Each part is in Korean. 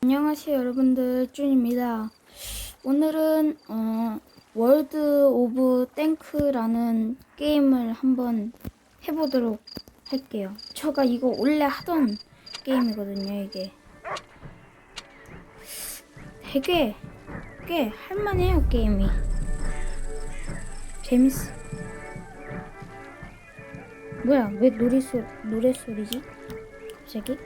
안녕하세요 여러분들. 쭌입니다. 오늘은 어, 월드 오브 땡크라는 게임을 한번 해보도록 할게요. 제가 이거 원래 하던 게임이거든요 이게. 되게 꽤 할만해요 게임이. 재밌어. 뭐야 왜 노래소, 노래소리지? 갑자기?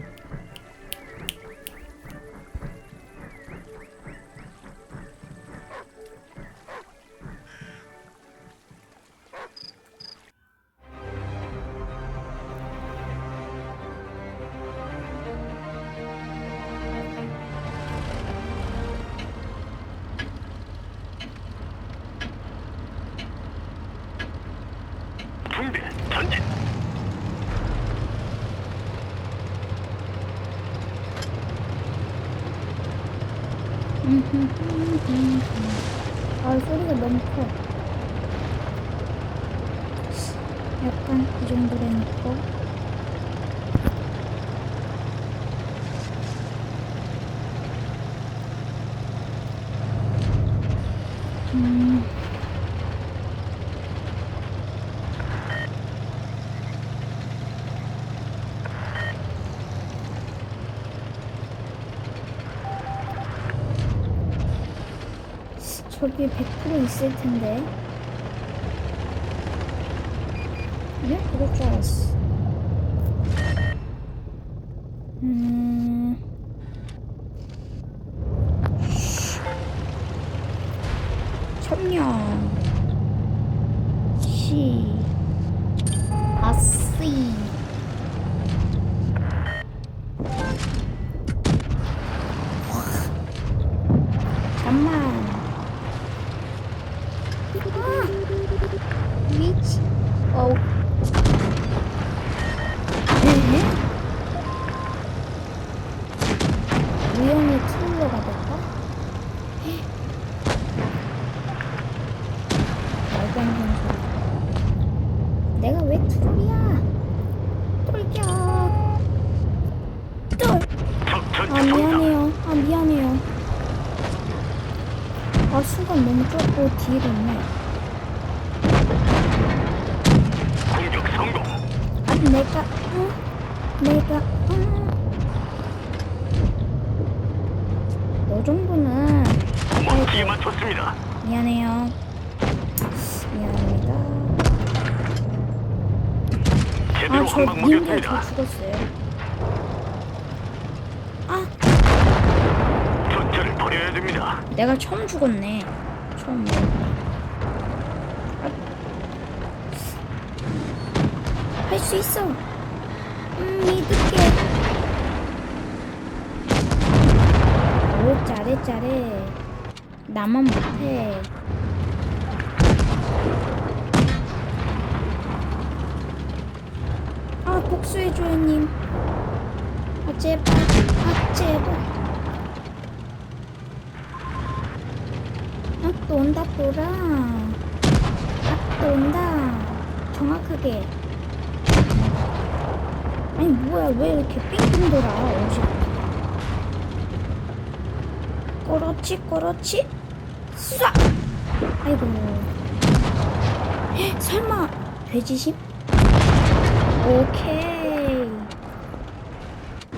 저기 100% 있을 텐데. 네? 그럴 줄 알았어. 음. 천년. 시. 아씨. 잠만. 아, 미치. 어우. 네? 우연히 트롤러가 될까? 말도. 내가 왜 트롤이야? 똘겨. 똘. 아 미안해요. 아 미안해요. 아 순간 너무 좁고 뒤에도 있네. 공격 성공 아 내가 응? 내가 응? 너 정도는 목표에 맞췄습니다 미안해요. 미안합니다. 제대로 아 저 한방 님들 죽었어요. 아 전차를 버려야 됩니다 내가 처음 죽었네. 처음. 할 수 있어. 음, 믿을게. 오, 잘해, 잘해. 나만 못해. 아, 복수해줘요, 님. 아, 제발. 아, 제발. 아, 또 온다, 또라. 아, 또 온다. 정확하게. 아니, 뭐야, 왜 이렇게 삥삥 돌아, 옷이. 그렇지, 그렇지. 쏴! 아이고. 헉, 설마, 돼지심? 오케이.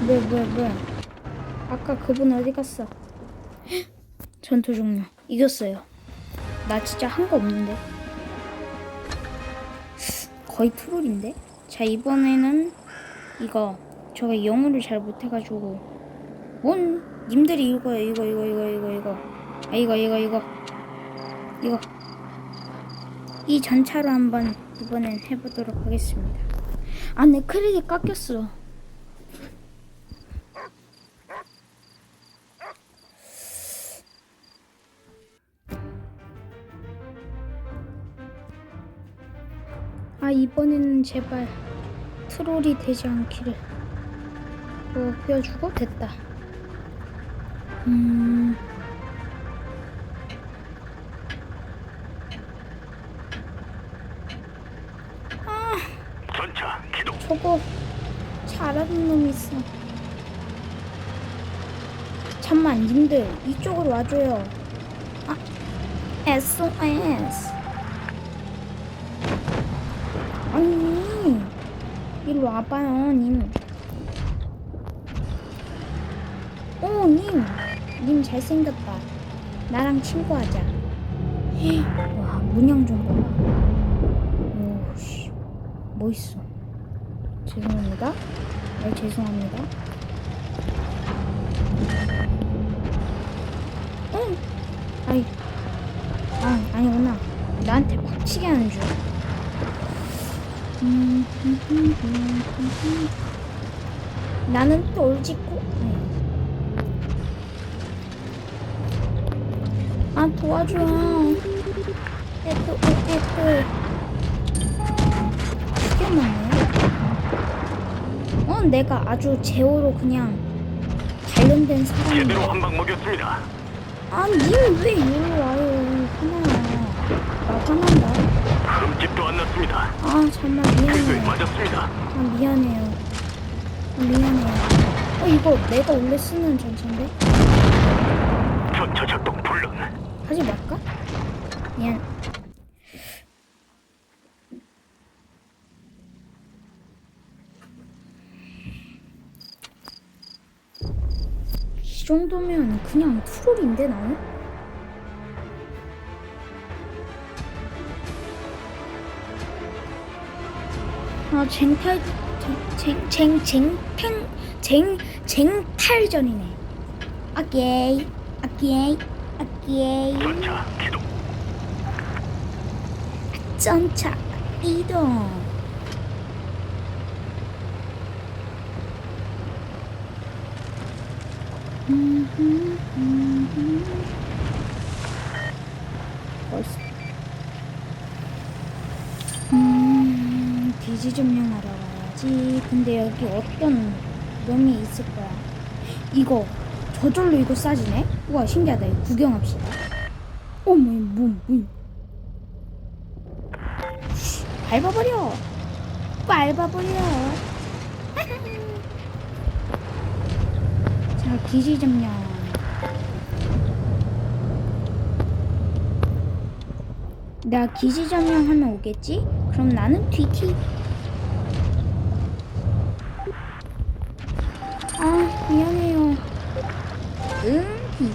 뭐야, 뭐야, 뭐야. 아까 그분 어디 갔어? 헉, 전투 종료. 이겼어요. 나 진짜 한 거 없는데. 거의 트롤인데? 자, 이번에는 이거. 제가 영어를 잘 못해가지고. 뭔? 님들이 이거요, 이거, 이거, 이거, 이거, 이거. 아, 이거, 이거, 이거. 이거. 이 전차로 한번 이번엔 해보도록 하겠습니다. 아, 내 크레딧 깎였어. 아 이번에는 제발 트롤이 되지 않기를. 뭐 보여주고? 됐다. 음. 전차 기동. 저거 잘하는 놈이 있어. 잠만 님들. 이쪽으로 와줘요. 아 SOS 아니 일로 와봐요 님 오, 님. 님 잘생겼다. 나랑 친구하자. 와, 문양 좀 봐라. 오, 씨. 멋있어. 죄송합니다. 네, 죄송합니다. 응. 아이. 아, 아니구나. 나한테 빡치게 하는 줄. 나는 돌직구. 네. 아 도와줘 에또 에또 죽겠나네 어 내가 아주 제호로 그냥 단련된 제대로 사람인데 한방 먹였습니다. 아님왜 이리로 와요 하나야 나 화난다 흠집도 안 났습니다. 아 정말 미안해요 맞았습니다. 아 미안해요 아, 미안해요 어 이거 내가 원래 쓰는 전차인데 전차 작동 불능. 하지 말까? 미안. 이 정도면 그냥 트롤인데 나는? 아 쟁탈 쟁쟁쟁팽 쟁 쟁탈전이네. 오케이 오케이 오케이. 전차 기동. 전차 이동. 음흠, 음흠. 음, 기지 점령하러 가야지. 근데 여기 어떤 놈이 있을 거야. 이거 저절로 이거 싸지네? 우와 신기하다. 이거 구경합시다. 어머, 뭐, 뭐. 밟아버려 밟아버려 자 기지 점령 내가 기지 점령하면 오겠지? 그럼 나는 뒤키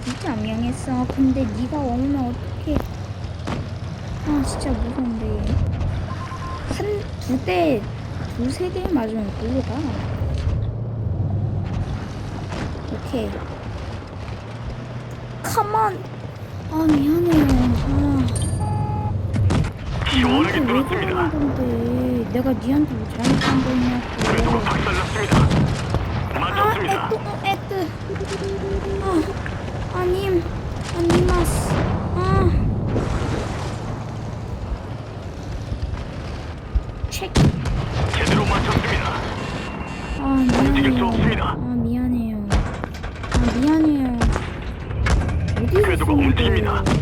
응 기지 점령했어 근데 네가 오면 어떡해 아 진짜 무서운데 한 두 대, 두세 대 맞으면 가. 오케이. 컴온! 아, 미안해요. 아, 시원하게 나한테 왜 뚫었습니다. 그러는 건데. 내가 니한테 뭐 잘못한 거냐고. 박살났습니다. 아, 맞췄습니다. 에뜨, 어, 에뜨. 아, 아님, 아니마스. 아. 체크. 제대로 맞췄습니다. 아 움직일 수 미안해요. 없습니다. 아 미안해요. 아 미안해요. 어디서 궤도가 쏜 움직입니다. 거예요?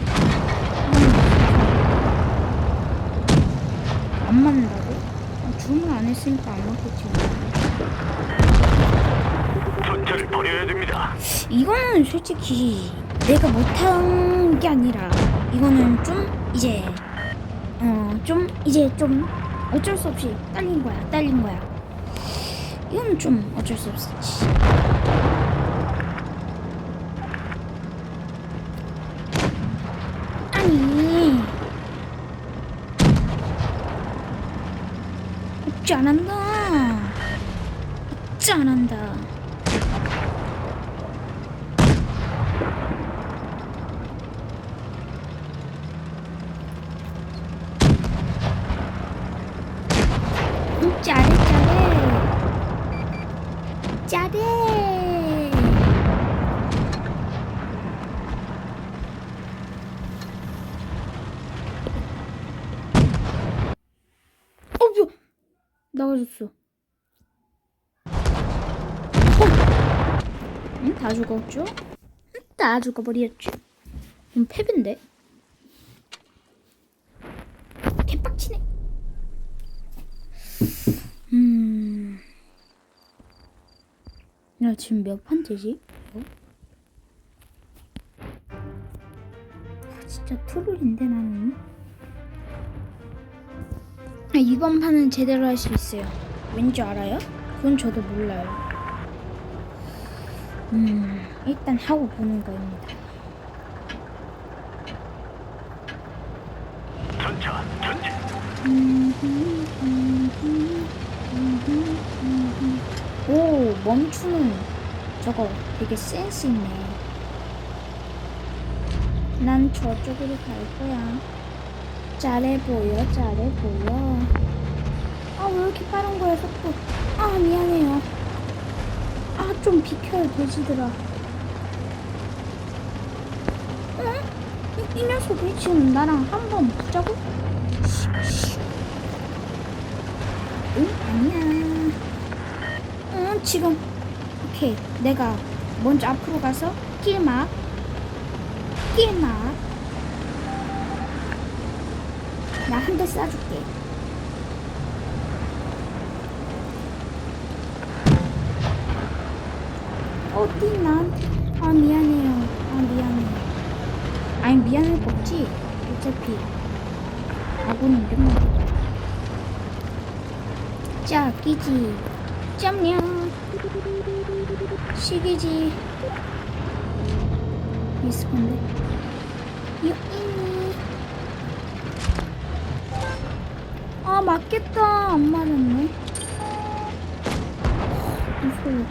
아, 안 맞는다고? 아, 주문 안 했으니까 안 맞겠지. 전 차를 버려야 됩니다. 이거는 솔직히 내가 못한 게 아니라 이거는 좀 이제 어 좀 이제 좀 어쩔 수 없이 딸린 거야 딸린 거야. 이건 좀 어쩔 수 없었지 아니. 없지 안 한다 없지 안 한다 나와줬어. 어! 응? 다 죽었죠? 다 죽어버렸죠? 그럼 팩인데? 개빡치네. 음. 야, 지금 몇 판째지? 아, 진짜 트롤인데, 나는. 아, 이번 판은 제대로 할 수 있어요. 왠지 알아요? 그건 저도 몰라요. 음, 일단 하고 보는 거입니다. 전차 전진. 오, 멈추는 저거 되게 센스 있네. 난 저쪽으로 갈 거야. 잘해 보여, 잘해 보여. 아, 왜 이렇게 빠른 거야, 속도. 아, 미안해요. 아, 좀 비켜요, 돼지들아. 응? 이, 이 녀석이 지금 나랑 한 번 붙자고? 응? 아니야. 응, 지금. 오케이. 내가 먼저 앞으로 가서 길 막. 길 막. 나 한 대 쏴줄게. 어디 난? 아, 미안해요. 아, 미안해. 아니, 미안할 거 없지? 어차피. 이런 거. 자, 끼지. 짬냥. 시기지. 있을 건데. 요잉. 아, 맞겠다. 안 맞았네. 무서워.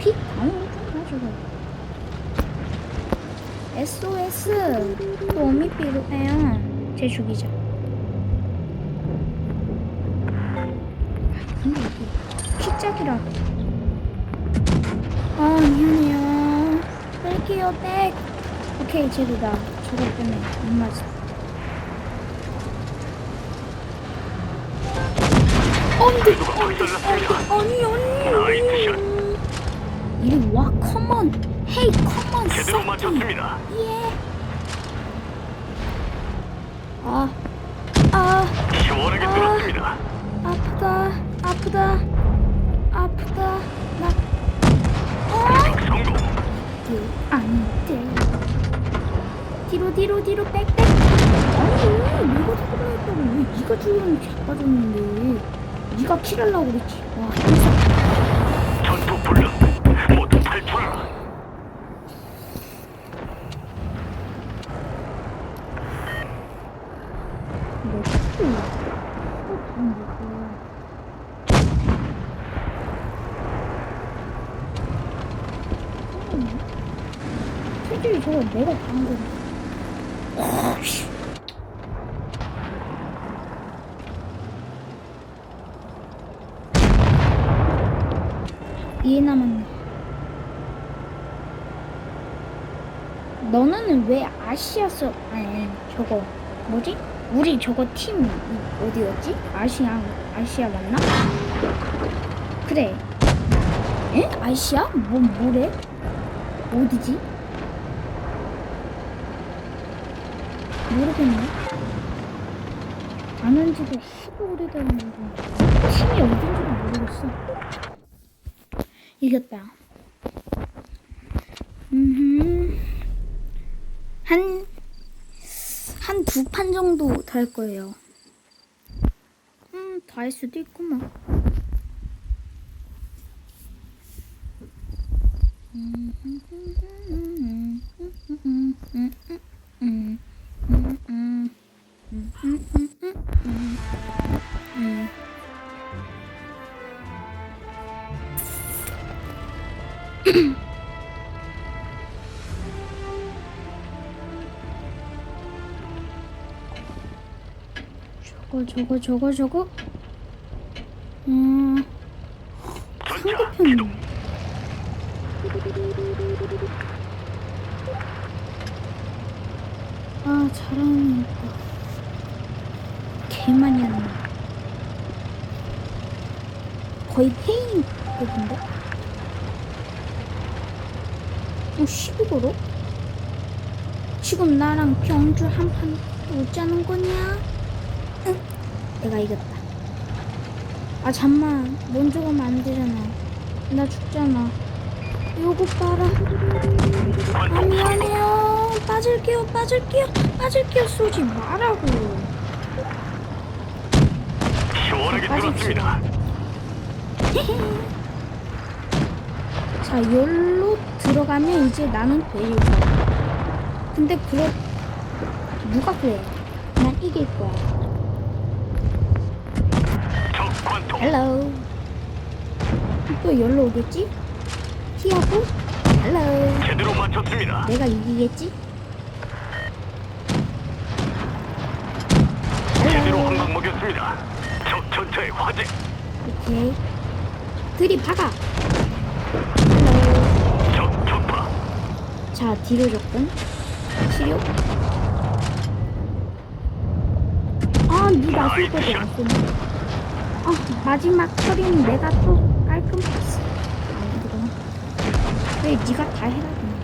피? 아니, 좀 가져가. SOS. 도움이 필요해요. 제 죽이자. 피짝이라. 아 미안해요. 뺄게요 백. 오케이 쟤도다. 저거 때문에 못 맞아. 누가 거기 아니 아니 아니. 이리 와 컴온. 헤이 컴온 제대로 싹 맞췄습니다. 예. 아. 아. 시원하게 아. 들었습니다. 아프다 아프다 아프다 나 어? 성공. 안돼 뒤로 뒤로 뒤로 빽빽 아니 내가 죽으려 했다고 왜 네가 죽으면 자빠졌는데 네가 킬하려고 그랬지 와 전투. 모두 탈출하라. 너 또, 또 던지고 실제로 저거 내가 방금 이해 남았네 너는 왜 아시아서 아니 저거 뭐지? 우리 저거 팀 어디였지? 아시아 아시아 맞나? 그래. 에? 아시아? 뭐 뭐래? 어디지? 모르겠네. 안한 지도 하도 오래됐는데 팀이 어딘지도 모르겠어. 이겼다. 음. 한, 한 두 판 정도 더할 거예요. 음, 더할 수도 있구만. 저거 저거 저거 저거 음 상대편. 아 잘하는 거 개많이 하네 거의 페인급인데 어 12도로? 지금 나랑 병주 한판 못자는 거냐? 응 내가 이겼다. 아 잠만. 먼저 가면 안 되잖아. 나 죽잖아. 요거 봐라. 아. 미안해요. 빠질게요 빠질게요. 빠질게요 쏘지 말라고. 시원하게. 들었습니다. 자 열로 들어가면 이제 나는 거야 근데 그러 누가 그래? 난 이길 거야 적 관통. 헬로 또 열로 오겠지? 피하고 헬로 제대로 맞췄습니다. 내가 이기겠지? 제대로 한방 먹였습니다. 적 전차의 화재. 오케이 들이 박아 헬로 적 적파. 자 뒤로 접근 치료 아니 나쓸 안 쏘네 아 마지막 처리는 내가 또 깔끔 했어 아니구나 왜 니가 다 해라 그냥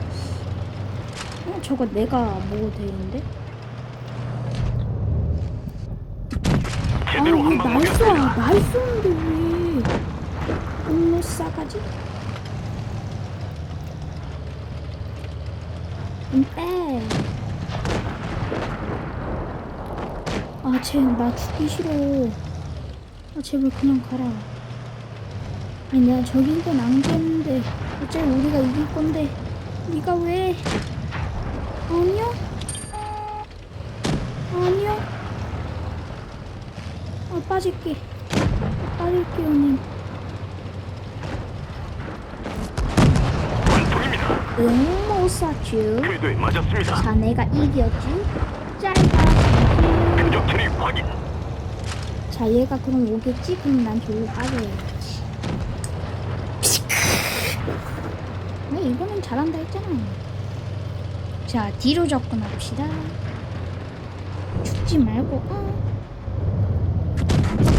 어 저거 내가 먹어도 되는데 제대로 아왜 한방 날 쏴? 먹였습니다. 날 쏘는데 왜 음료 싸가지? 음, 빼. 아, 쟤, 나 죽기 싫어. 아, 제발 그냥 가라. 아니, 내가 저긴 건 안겠는데. 어차피 우리가 이길 건데. 네가 왜? 아니요? 아니요? 아, 빠질게. 아, 빠질게요, 님. 관통입니다. 응, 못 쐈쥬. 궤도에 맞았습니다. 자, 내가 이겼쥬. 짧아. 표적 처리 확인. 자, 얘가 그럼 오겠지? 그럼 난 저기로 빠져야지. 아, 이거는 잘한다 했잖아. 자, 뒤로 접근합시다. 죽지 말고, 어.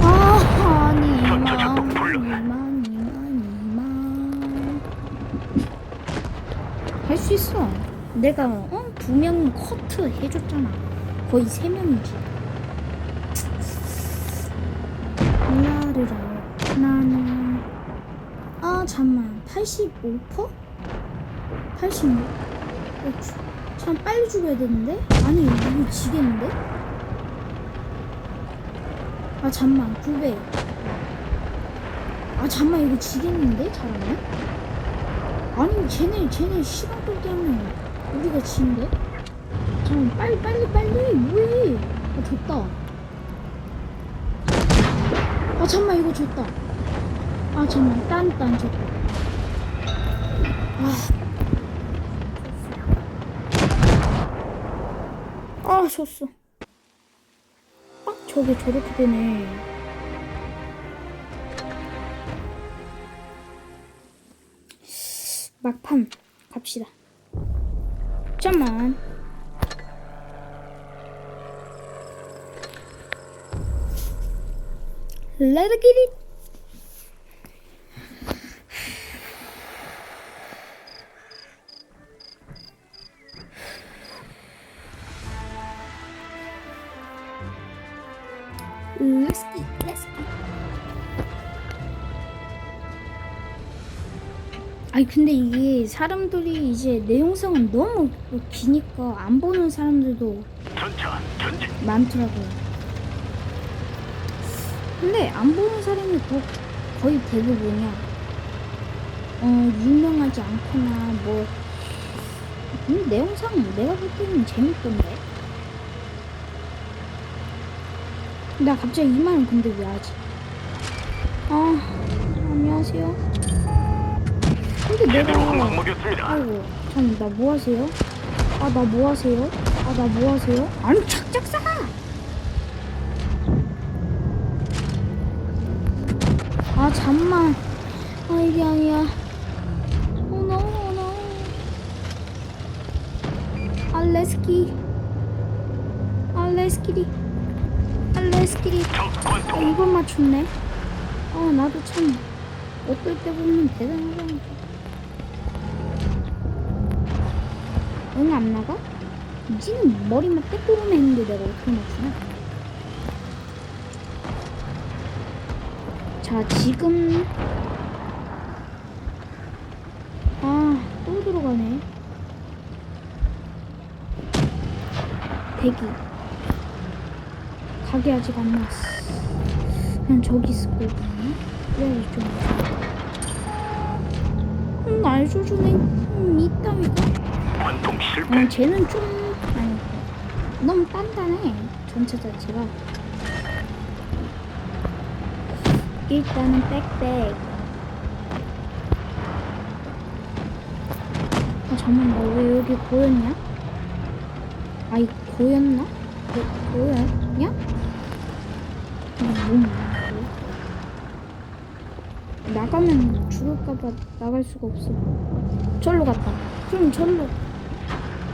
아, 아니, 이만. 이만, 이만, 이만. 할 수 있어. 내가, 어? 두 명 커트 해줬잖아. 거의 세 명이지. 하나를 나는 아 잠만 85%? 86? 어, 주- 참 빨리 죽어야 되는데? 아니 이거 지겠는데? 아 잠만 900. 아 잠만 이거 지겠는데? 잘하면? 아니 쟤네 쟤네 시간 끌기 하면 우리가 지는데? 잠만 빨리 빨리 빨리 뭐해? 아 졌다. 아 잠만 이거 줬다. 아 잠만 딴딴 줬다. 아 졌어. 아 저게 저렇게 되네. 막판 갑시다. 잠만 Let it get it. Let's eat, let's eat. 아니 근데 이게 사람들이 이제 내 영상은 너무 기니까 안 보는 사람들도 전차 전진. 많더라고요. 근데 안 보는 사람이 거, 거의 대부분이야. 어, 유명하지 않거나 뭐. 근데 내 영상 내가 볼 때는 재밌던데. 나 갑자기 이 말은 근데 왜 하지? 아, 안녕하세요. 근데 내가. 아이고, 참, 나뭐 하세요? 아, 나 뭐 하세요? 아, 나 뭐 하세요? 아니, 착착사가! 아, 잠만. 아, 이게 아니야. 어, no, no. 알레스키. 알레스키리. 알레스키리. 적 아. 이걸 맞췄네. 아, 나도 참, 어떨 때 보면 대단하다니까. 응, 안 나가? 니는 머리만 떼꾸름 했는데 내가 어떻게 맞추냐? 자, 지금. 아, 또 들어가네. 대기. 가게 아직 안 나왔어. 그냥 저기 있을 거거든요. 여기 좀. 음, 날 조준에 음, 있다니까. 실패. 어, 쟤는 좀 아니 너무 단단해 전체 자체가. 일단은 빽빽. 아 잠만 나 왜 여기 고였냐? 아이 고였나? 고, 고였냐? 음, 뭐 나가면 죽을까봐 나갈 수가 없어. 절로 갔다. 그럼 절로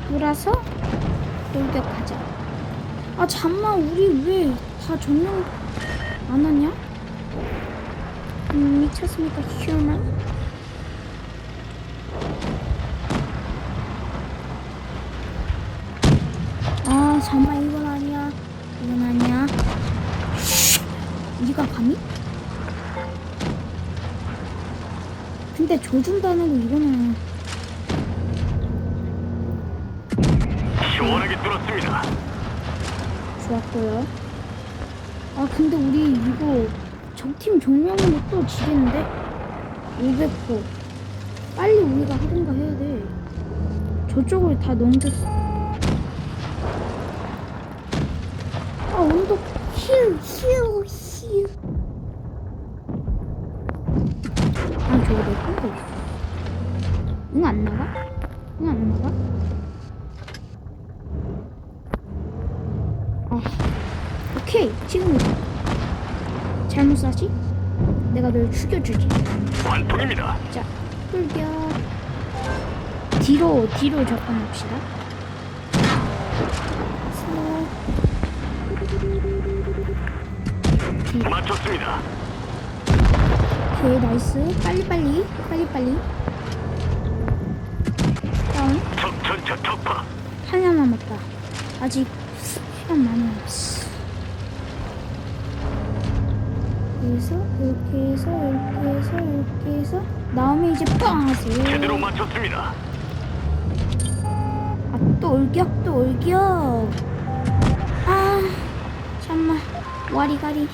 돌아서 돌격하자. 아 잠만 우리 왜 다 전령 안 하냐? 음, 미쳤습니까 휴먼? 아 잠만 이건 아니야. 이건 아니야. 쉿! 네가 감히? 근데 조준다는 거 이거는 시원하게 뚫었습니다. 좋았고요. 아 근데 우리 이거 적팀 정면으로 또 지겠는데? 500%. 빨리 우리가 하든가 해야 돼. 저쪽을 다 넘겼어. 아 언덕 힐, 힐, 힐. 아 저거 내 건데 있어. 응안 나가? 응 안 나가? 아, 오케이 지금이다. 잘못 쐈지? 내가 널 죽여주지. 관통입니다. 자, 돌격. 뒤로 뒤로 접근합시다. 뒤로. 맞췄습니다. 오케이 나이스. 빨리 빨리 빨리 빨리. 다운. 적 전차 적파. 하나 남았다. 아직 시간 많이 남았어. 이렇게 해서 이렇게 해서 나오면 이제 빵 하세요. 제대로 맞췄습니다. 아, 또 올격, 또 올격. 아, 잠만. 와리가리.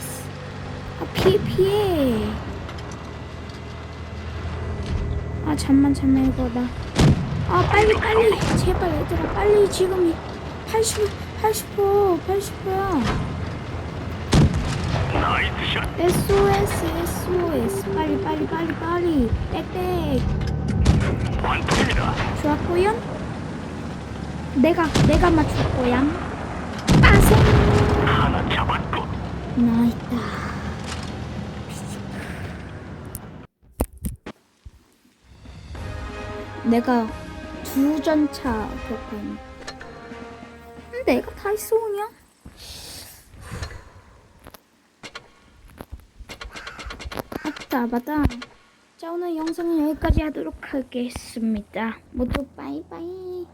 아, 피해, 피해. 아, 잠만, 잠만, 이거 나. 아, 빨리, 빨리. 제발, 얘들아, 빨리. 지금이 80, 80%, 80%야. 나이스 샷. SOS, SOS. 빨리, 빨리, 빨리, 빨리. 관통입니다. 좋았고요. 내가 내가 맞출 거야. 빠세. 하나 잡았고. 나 있다. 내가 두 전차 격파임. 내가 다 있어 그 맞다. 자 오늘 영상은 여기까지 하도록 하겠습니다. 모두 빠이빠이.